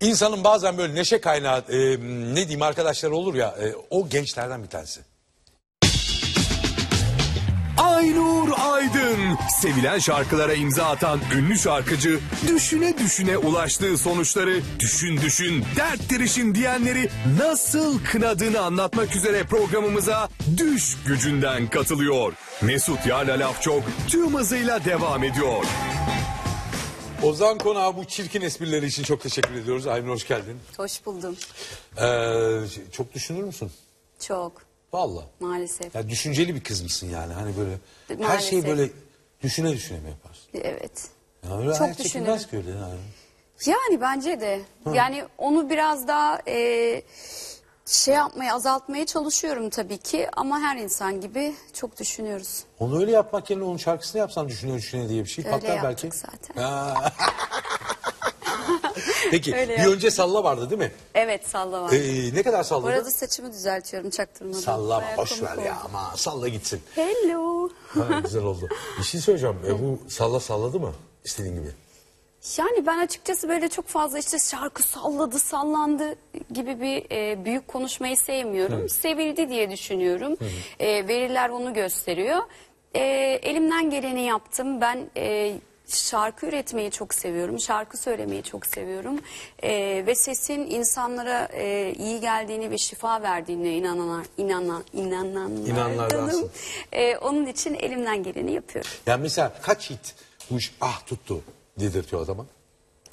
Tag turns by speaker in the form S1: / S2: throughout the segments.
S1: İnsanın bazen böyle neşe kaynağı e, ne diyeyim arkadaşlar olur ya e, o gençlerden bir tanesi.
S2: Aynur Aydın. Sevilen şarkılara imza atan ünlü şarkıcı düşüne düşüne ulaştığı sonuçları düşün düşün dert dirişin diyenleri nasıl kınadığını anlatmak üzere programımıza düş gücünden katılıyor. Mesut Yarla Laf Çok tüm hızıyla devam ediyor.
S1: Ozan Konağı bu çirkin esprileri için çok teşekkür ediyoruz. Aynur hoş geldin.
S3: Hoş buldum.
S1: Ee, çok düşünür müsün?
S3: Çok
S1: Valla.
S3: maalesef.
S1: Ya düşünceli bir kız mısın yani hani böyle her
S3: Maalesef.
S1: şeyi böyle düşüne düşüne mi yaparsın?
S3: Evet.
S1: Ya öyle
S3: Çok düşünürüm.
S1: ki öyle yani.
S3: Yani bence de. Yani onu biraz daha e, şey yapmaya, azaltmaya çalışıyorum tabii ki. Ama her insan gibi çok düşünüyoruz.
S1: Onu öyle yapmak yerine onun şarkısını yapsan düşüne düşüne diye bir şey
S3: Öyle
S1: patlar belki.
S3: yaptık zaten.
S1: Ha. Peki
S3: Öyle
S1: bir
S3: yaptık.
S1: önce salla vardı değil mi?
S3: Evet salla var.
S1: Ee, ne kadar
S3: Bu
S1: salladı?
S3: arada saçımı düzeltiyorum çaktırmadan.
S1: Sallama
S3: Bayağı
S1: boş
S3: komik
S1: ver ya
S3: oldu.
S1: ama salla gitsin.
S3: Hello.
S1: Ha, güzel oldu. Bir şey söyleyeceğim. E, bu salla salladı mı? İstediğin gibi.
S3: Yani ben açıkçası böyle çok fazla işte şarkı salladı, sallandı gibi bir e, büyük konuşmayı sevmiyorum. Sevildi diye düşünüyorum. E, veriler onu gösteriyor. E, elimden geleni yaptım. Ben e, şarkı üretmeyi çok seviyorum. Şarkı söylemeyi çok seviyorum. E, ve sesin insanlara e, iyi geldiğini ve şifa verdiğine inanan, inanan, inananlardanım.
S1: İnananlardansın.
S3: E, onun için elimden geleni yapıyorum.
S1: Yani mesela kaç hit bu iş ah tuttu dedirtiyor adama?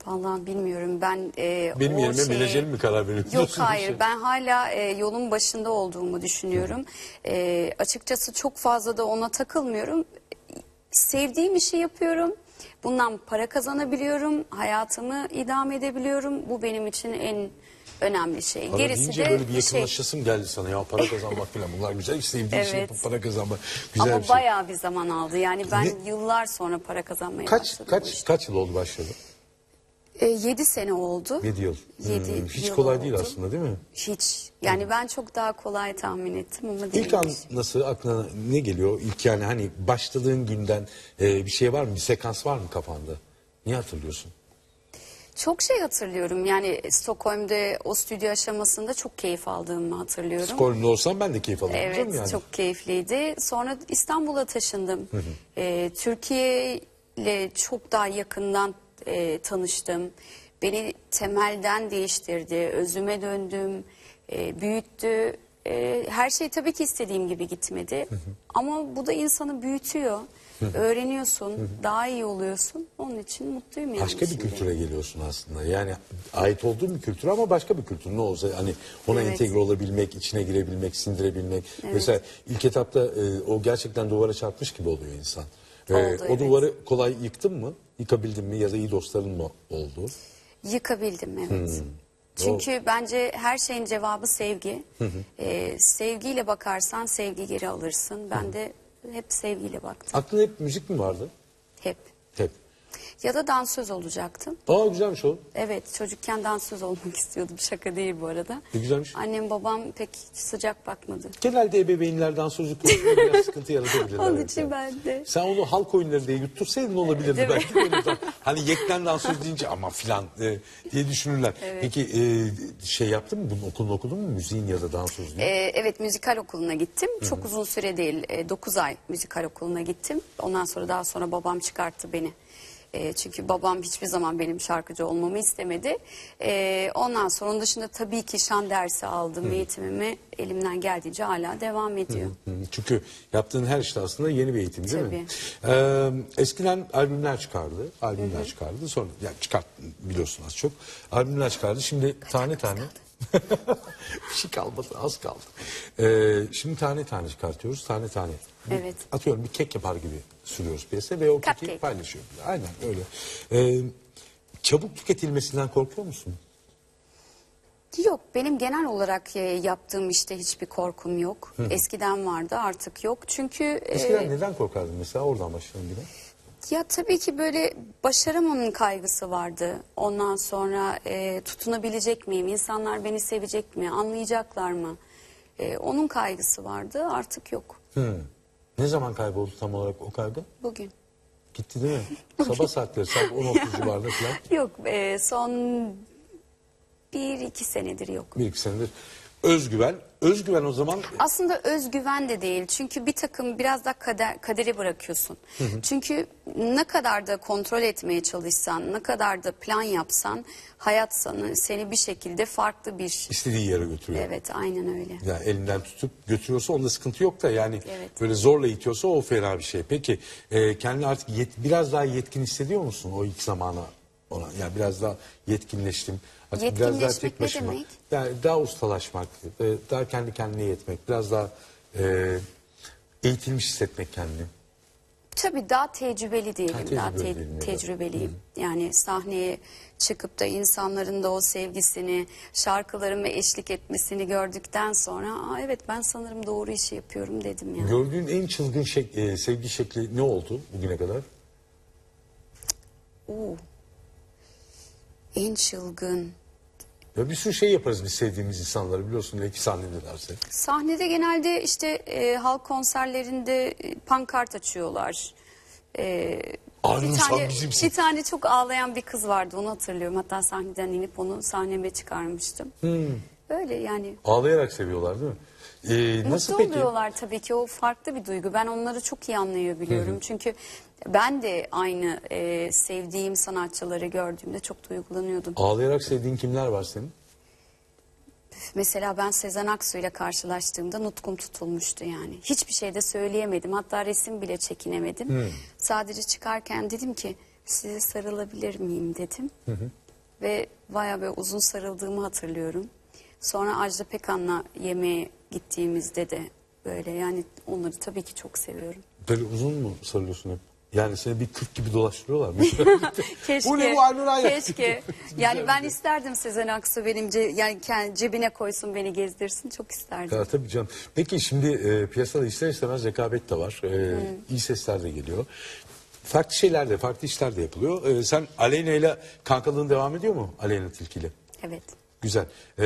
S3: Vallahi bilmiyorum ben e,
S1: Benim
S3: o
S1: yerime
S3: şeye-
S1: menajerim mi karar veriyor?
S3: Yok hayır
S1: şey?
S3: ben hala e, yolun başında olduğumu düşünüyorum. E, açıkçası çok fazla da ona takılmıyorum. Sevdiğim işi yapıyorum. Bundan para kazanabiliyorum. Hayatımı idame edebiliyorum. Bu benim için en önemli şey.
S1: Para
S3: Gerisi de
S1: böyle bir
S3: bir şey.
S1: yakınlaşasım geldi sana ya para kazanmak falan bunlar güzel sevdiğin şey
S3: Evet.
S1: yapıp para kazanmak güzel
S3: Ama
S1: bir şey.
S3: bayağı bir zaman aldı. Yani ben
S1: Ne-
S3: yıllar sonra para kazanmaya
S1: Kaç
S3: başladım.
S1: kaç
S3: işte.
S1: kaç yıl oldu başladı?
S3: E, yedi sene oldu.
S1: 7 yıl.
S3: Yedi
S1: Hmm, hiç
S3: yıl
S1: kolay değil
S3: oldu.
S1: aslında değil mi?
S3: Hiç. Yani ben çok daha kolay tahmin ettim ama
S1: İlk
S3: değilmiş.
S1: an nasıl aklına ne geliyor? İlk yani hani başladığın günden e, bir şey var mı? Bir sekans var mı kafanda? Niye hatırlıyorsun?
S3: Çok şey hatırlıyorum. Yani Stockholm'de o stüdyo aşamasında çok keyif aldığımı hatırlıyorum.
S1: Stockholm'da olsam ben de keyif alırım
S3: Evet
S1: yani.
S3: çok keyifliydi. Sonra İstanbul'a taşındım. Ee, Türkiye ile çok daha yakından e, tanıştım. Beni temelden değiştirdi. Özüme döndüm. e, büyüttü. E, her şey tabii ki istediğim gibi gitmedi. Ama bu da insanı büyütüyor. Öğreniyorsun. Daha iyi oluyorsun. Onun için mutluyum yani.
S1: Başka bir kültüre geliyorsun aslında. Yani ait olduğun bir kültür ama başka bir kültür. Ne olsa hani ona
S3: Evet.
S1: entegre olabilmek, içine girebilmek, sindirebilmek. Mesela ilk etapta e, o gerçekten duvara çarpmış gibi oluyor insan. E,
S3: Oldu,
S1: o
S3: evet.
S1: duvarı kolay yıktın mı? Yıkabildin mi ya da iyi dostların mı oldu?
S3: Yıkabildim evet.
S1: Hmm.
S3: Çünkü bence her şeyin cevabı sevgi. Ee, sevgiyle bakarsan sevgi geri alırsın. Ben de hep sevgiyle baktım.
S1: Aklında hep müzik mi vardı?
S3: Hep. Ya da dansöz olacaktım.
S1: Aa güzelmiş o.
S3: Evet çocukken dansöz olmak istiyordum. Şaka değil bu arada.
S1: Ne güzelmiş.
S3: Annem babam pek sıcak bakmadı.
S1: Genelde ebeveynlerden sözlük konusunda biraz sıkıntı yaratabilirler.
S3: Onun için ben de.
S1: Sen onu halk oyunları diye yuttursaydın olabilirdi
S3: Değil mi?
S1: belki. De- hani yekten dansöz deyince ama filan e, diye düşünürler. Peki e, şey yaptın mı bunun okulunu okudun mu? Müziğin ya da dansözlüğün?
S3: Ee, evet müzikal okuluna gittim. Çok uzun süre değil. 9 ay müzikal okuluna gittim. Ondan sonra daha sonra babam çıkarttı beni. Ee, çünkü babam hiçbir zaman benim şarkıcı olmamı istemedi. Ee, ondan sonra onun dışında tabii ki şan dersi aldım. Eğitimimi elimden geldiğince hala devam ediyor.
S1: Hı, Çünkü yaptığın her işte aslında yeni bir eğitim değil mi?
S3: Tabii.
S1: Ee, eskiden albümler çıkardı. Albümler çıkardı. Sonra yani çıkart biliyorsun az çok. Albümler çıkardı. Şimdi tane tane. bir şey kalmadı az kaldı. Ee, şimdi tane tane çıkartıyoruz. Tane tane. Bir-
S3: Evet.
S1: Atıyorum bir kek yapar gibi sürüyoruz piyasaya ve o keki paylaşıyor. Aynen öyle. Ee, çabuk tüketilmesinden korkuyor musun?
S3: Yok benim genel olarak e, yaptığım işte hiçbir korkum yok. Eskiden vardı artık yok. Çünkü e,
S1: Eskiden neden korkardın mesela? Oradan başlayalım bir de.
S3: Ya tabii ki böyle başaramamanın kaygısı vardı. Ondan sonra e, tutunabilecek miyim? İnsanlar beni sevecek mi? Anlayacaklar mı? E, onun kaygısı vardı. Artık yok.
S1: Hı. Ne zaman kayboldu tam olarak o kaygı?
S3: Bugün.
S1: Gitti değil mi? Sabah saatleri saat 10.30 civarında falan.
S3: Yok e, son bir iki senedir yok.
S1: Bir iki senedir. Özgüven. Özgüven o zaman
S3: Aslında özgüven de değil. Çünkü bir takım biraz da kader, kaderi bırakıyorsun. Çünkü ne kadar da kontrol etmeye çalışsan, ne kadar da plan yapsan hayat sana, seni bir şekilde farklı bir...
S1: istediği yere götürüyor.
S3: Evet aynen öyle.
S1: Yani elinden tutup götürüyorsa onda sıkıntı yok da yani
S3: Evet.
S1: böyle zorla itiyorsa o fena bir şey. Peki e, kendini artık yet- biraz daha yetkin hissediyor musun o ilk zamana ona? Yani biraz daha yetkinleştim. Artık biraz daha
S3: Yetkinleşmek
S1: tek
S3: ne
S1: başıma.
S3: demek?
S1: Yani daha ustalaşmak, e, daha kendi kendine yetmek, biraz daha e, eğitilmiş hissetmek kendini.
S3: Tabii daha tecrübeli diyelim,
S1: Ha,
S3: daha
S1: tecrübeli
S3: te-
S1: diyelim ya da.
S3: tecrübeliyim. Yani sahneye çıkıp da insanların da o sevgisini, şarkılarıma eşlik etmesini gördükten sonra, Aa, evet ben sanırım doğru işi yapıyorum dedim yani.
S1: Gördüğün en çılgın şek- e, sevgi şekli ne oldu bugüne kadar?
S3: Oo. En çılgın.
S1: Ya bir sürü şey yaparız biz sevdiğimiz insanları biliyorsun belki sahnedelerse.
S3: Sahnede genelde işte e, halk konserlerinde e, pankart açıyorlar. E,
S1: Arun
S3: bir
S1: sen
S3: tane,
S1: bizimsin.
S3: bir tane çok ağlayan bir kız vardı onu hatırlıyorum. Hatta sahneden inip onu sahneme çıkarmıştım.
S1: Hmm.
S3: Öyle yani.
S1: Ağlayarak seviyorlar değil mi? Ee, nasıl
S3: Mutlu
S1: peki?
S3: oluyorlar tabii ki o farklı bir duygu. Ben onları çok iyi anlayabiliyorum. Çünkü ben de aynı e, sevdiğim sanatçıları gördüğümde çok duygulanıyordum.
S1: Ağlayarak sevdiğin kimler var senin?
S3: Mesela ben Sezen Aksu ile karşılaştığımda nutkum tutulmuştu yani. Hiçbir şey de söyleyemedim. Hatta resim bile çekinemedim. Sadece çıkarken dedim ki size sarılabilir miyim dedim. Ve bayağı böyle uzun sarıldığımı hatırlıyorum. Sonra Ajda Pekan'la yemeğe gittiğimizde de böyle yani onları tabii ki çok seviyorum.
S1: Böyle uzun mu sarılıyorsun hep? Yani seni bir kırk gibi dolaştırıyorlar mı?
S3: Keşke.
S1: Bu ne bu Aynur?
S3: Keşke. Yani ben isterdim Sezen Aksu benim ce- yani kendi cebine koysun beni gezdirsin çok isterdim.
S1: Ya, tabii canım. Peki şimdi e, piyasada ister istemez rekabet de var. E, iyi sesler de geliyor. Farklı şeyler de, farklı işler de yapılıyor. E, sen Aleyna ile kankalığın devam ediyor mu? Aleyna Tilki ile.
S3: Evet.
S1: Güzel. Ee,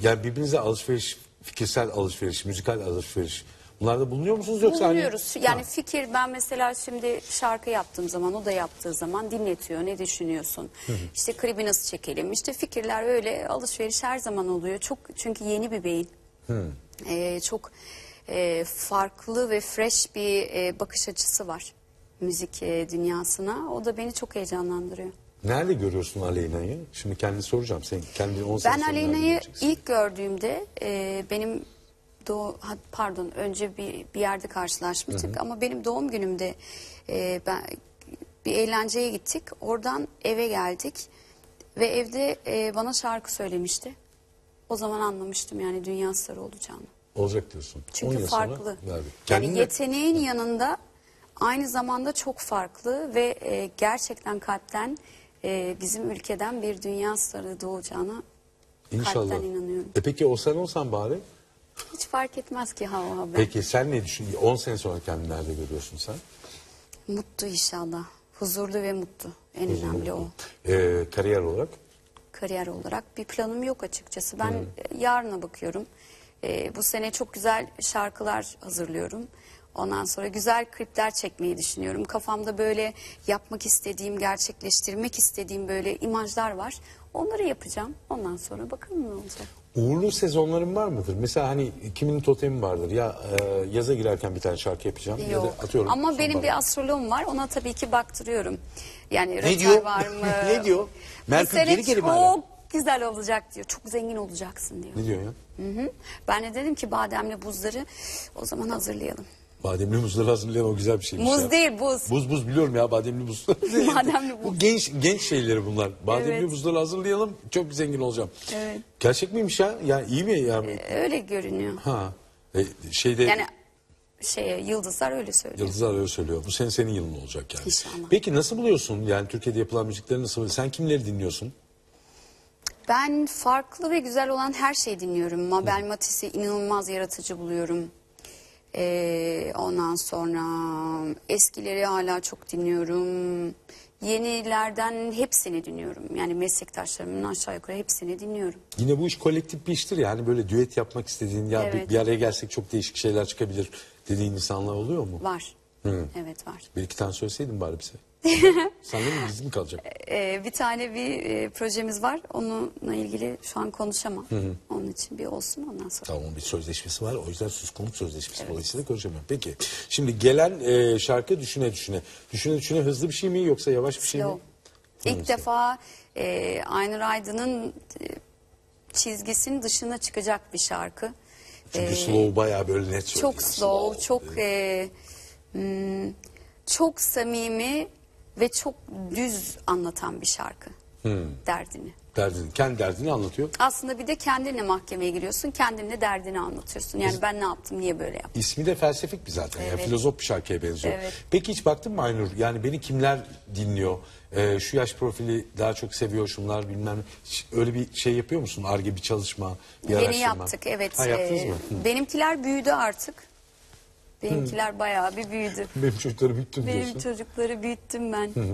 S1: yani birbirinize alışveriş, fikirsel alışveriş, müzikal alışveriş. Bunlarda bulunuyor musunuz yoksa hani-
S3: Bulunuyoruz. Yani
S1: Ha.
S3: fikir ben mesela şimdi şarkı yaptığım zaman o da yaptığı zaman dinletiyor. Ne düşünüyorsun? İşte klibi nasıl çekelim? İşte fikirler öyle alışveriş her zaman oluyor. Çok çünkü yeni bir beyin. Ee, çok e, farklı ve fresh bir e, bakış açısı var müzik e, dünyasına. O da beni çok heyecanlandırıyor.
S1: Nerede görüyorsun Aleyna'yı? Şimdi kendi soracağım. Sen kendi 10 sene
S3: Ben
S1: sonra nerede
S3: Aleyna'yı
S1: göreceksin?
S3: ilk gördüğümde e, benim doğ ha, pardon önce bir bir yerde karşılaşmıştık ama benim doğum günümde e, ben bir eğlenceye gittik. Oradan eve geldik ve evde e, bana şarkı söylemişti. O zaman anlamıştım yani dünya starı olacağını.
S1: Olacak diyorsun. 10
S3: Çünkü
S1: yıl sonra
S3: farklı.
S1: verdi.
S3: Yani yeteneğin yanında aynı zamanda çok farklı ve e, gerçekten kalpten e, bizim ülkeden bir dünya starı doğacağına
S1: İnşallah.
S3: kalpten inanıyorum.
S1: E peki o sen olsan bari?
S3: Hiç fark etmez ki hava haber.
S1: Peki sen ne düşünüyorsun? 10 sene sonra kendini nerede görüyorsun sen?
S3: Mutlu inşallah. Huzurlu ve mutlu. En önemli o.
S1: Ee, kariyer olarak?
S3: Kariyer olarak bir planım yok açıkçası. Ben e, yarına bakıyorum. E, bu sene çok güzel şarkılar hazırlıyorum. Ondan sonra güzel klipler çekmeyi düşünüyorum. Kafamda böyle yapmak istediğim, gerçekleştirmek istediğim böyle imajlar var. Onları yapacağım. Ondan sonra bakalım ne olacak.
S1: Uğurlu sezonların var mıdır? Mesela hani kiminin totemi vardır. Ya e, yaza girerken bir tane şarkı yapacağım. Ya
S3: Yok.
S1: da atıyorum.
S3: Ama benim bir astroloğum var. Ona tabii ki baktırıyorum. Yani röter
S1: diyor?
S3: var mı?
S1: Ne diyor? Merkür geri geri mi
S3: çok
S1: hala?
S3: güzel olacak diyor. Çok zengin olacaksın diyor.
S1: Ne diyor ya?
S3: Hı hı. Ben de dedim ki bademli buzları o zaman hazırlayalım.
S1: Bademli buzları hazırlayan o güzel bir şeymiş
S3: Muz
S1: ya.
S3: değil buz.
S1: Buz buz biliyorum ya bademli buz.
S3: Bademli
S1: Bu
S3: buz.
S1: genç genç şeyleri bunlar. Bademli
S3: Evet.
S1: buzları hazırlayalım çok zengin olacağım.
S3: Evet.
S1: Gerçek miymiş ya? Ya iyi mi ya?
S3: Öyle görünüyor.
S1: ha. E, şeyde
S3: Yani şeye yıldızlar öyle söylüyor.
S1: Yıldızlar öyle söylüyor. Bu sene senin yılın olacak yani.
S3: İnşallah.
S1: Peki nasıl buluyorsun? Yani Türkiye'de yapılan müzikleri nasıl? Sen kimleri dinliyorsun?
S3: Ben farklı ve güzel olan her şeyi dinliyorum. Mabel Matis'i inanılmaz yaratıcı buluyorum. Ee, ondan sonra eskileri hala çok dinliyorum. Yenilerden hepsini dinliyorum. Yani meslektaşlarımın aşağı yukarı hepsini dinliyorum.
S1: Yine bu iş kolektif bir iştir yani böyle düet yapmak istediğin ya bir,
S3: Evet.
S1: bir araya gelsek çok değişik şeyler çıkabilir dediğin insanlar oluyor mu?
S3: Var. Evet var.
S1: Bir iki tane söyleseydin bari bize. Mi gizli mi kalacak?
S3: Ee, bir tane bir e, projemiz var. Onunla ilgili şu an konuşamam. Onun için bir olsun ondan sonra.
S1: Tamam bir sözleşmesi var. O yüzden sus konuk sözleşmesi dolayısıyla konuşamıyorum. Peki. Şimdi gelen e, şarkı düşüne düşüne. Düşüne düşüne hızlı bir şey mi yoksa yavaş bir şey mi?
S3: Slow. İlk defa e, Aynur Aydın'ın e, çizgisinin dışına çıkacak bir şarkı.
S1: Çünkü
S3: Ee,
S1: slow bayağı böyle net söylüyor.
S3: Çok slow, çok e, çok samimi ve çok düz anlatan bir şarkı derdini.
S1: Derdini, kendi derdini anlatıyor.
S3: Aslında bir de kendinle mahkemeye giriyorsun, kendinle derdini anlatıyorsun. Yani ben ne yaptım, niye böyle yaptım?
S1: İsmi de felsefik bir zaten. Yani
S3: Evet.
S1: filozof bir şarkıya benziyor.
S3: Evet.
S1: Peki hiç baktın mı Aynur? Yani beni kimler dinliyor? Ee, şu yaş profili daha çok seviyor şunlar bilmem ne. Hiç Öyle bir şey yapıyor musun? Arge bir çalışma, bir
S3: Yeni
S1: araştırma.
S3: yaptık, evet.
S1: Ha, yaptınız
S3: Ee,
S1: mı? Hı.
S3: Benimkiler büyüdü artık. Benimkiler bayağı bir büyüdü.
S1: Benim çocukları büyüttüm
S3: Benim
S1: diyorsun.
S3: çocukları büyüttüm ben.
S1: Hı.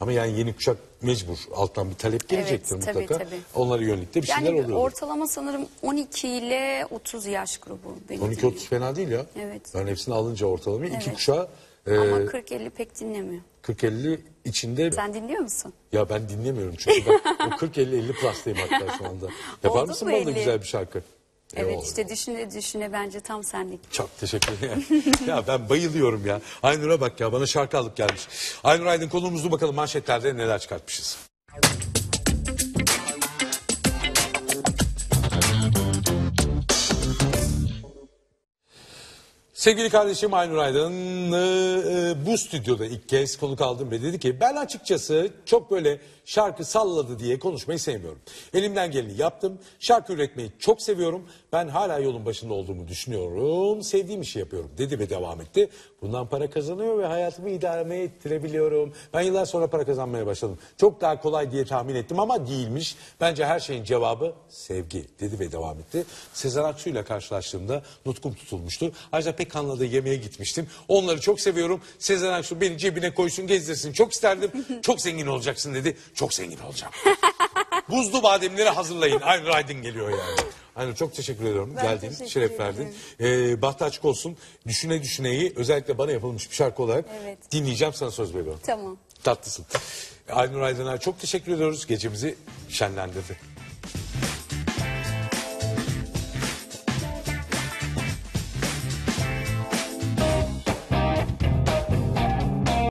S1: Ama yani yeni kuşak mecbur. Alttan bir talep gelecektir
S3: Evet, tabii,
S1: mutlaka.
S3: tabii.
S1: Onlara yönelik de bir şeyler
S3: Yani
S1: oluyor.
S3: ortalama sanırım 12 ile 30 yaş grubu. benim
S1: 12-30 fena değil ya.
S3: Evet.
S1: Ben hepsini alınca ortalamayı iki
S3: Evet.
S1: kuşağı e,
S3: Ama 40-50 pek dinlemiyor.
S1: 40-50 içinde
S3: Sen dinliyor musun?
S1: Ya ben dinlemiyorum çünkü ben o 40-50-50 plus'tayım hatta şu anda. Yapar
S3: Oldu
S1: mısın bana da
S3: 50?
S1: güzel bir şarkı?
S3: Evet
S1: Yo,
S3: işte düşüne düşüne bence tam senlik.
S1: Çok teşekkür ederim. ya ben bayılıyorum ya. Aynur'a bak ya bana şarkı alıp gelmiş. Aynur Aydın konuğumuzdu bakalım manşetlerde neler çıkartmışız. Sevgili kardeşim Aynur Aydın e, bu stüdyoda ilk kez konuk aldım ve dedi ki ben açıkçası çok böyle şarkı salladı diye konuşmayı sevmiyorum. Elimden geleni yaptım. Şarkı üretmeyi çok seviyorum. Ben hala yolun başında olduğumu düşünüyorum. Sevdiğim işi yapıyorum dedi ve devam etti. Bundan para kazanıyor ve hayatımı idame ettirebiliyorum. Ben yıllar sonra para kazanmaya başladım. Çok daha kolay diye tahmin ettim ama değilmiş. Bence her şeyin cevabı sevgi dedi ve devam etti. Sezen Aksu ile karşılaştığımda nutkum tutulmuştu. Ayrıca Pekan'la da yemeğe gitmiştim. Onları çok seviyorum. Sezen Aksu beni cebine koysun gezdirsin. Çok isterdim. Çok zengin olacaksın dedi. Çok zengin olacağım. Buzlu bademleri hazırlayın. Aynur Aydın geliyor yani. Aynur çok teşekkür ediyorum.
S3: Ben
S1: Geldin,
S3: teşekkür
S1: şeref
S3: ederim.
S1: verdin. Ee, bahtı açık olsun. Düşüne düşüneyi özellikle bana yapılmış bir şarkı olarak
S3: Evet.
S1: dinleyeceğim sana söz veriyorum.
S3: Tamam.
S1: Tatlısın. Aynur Aydın'a çok teşekkür ediyoruz. Gecemizi şenlendirdi.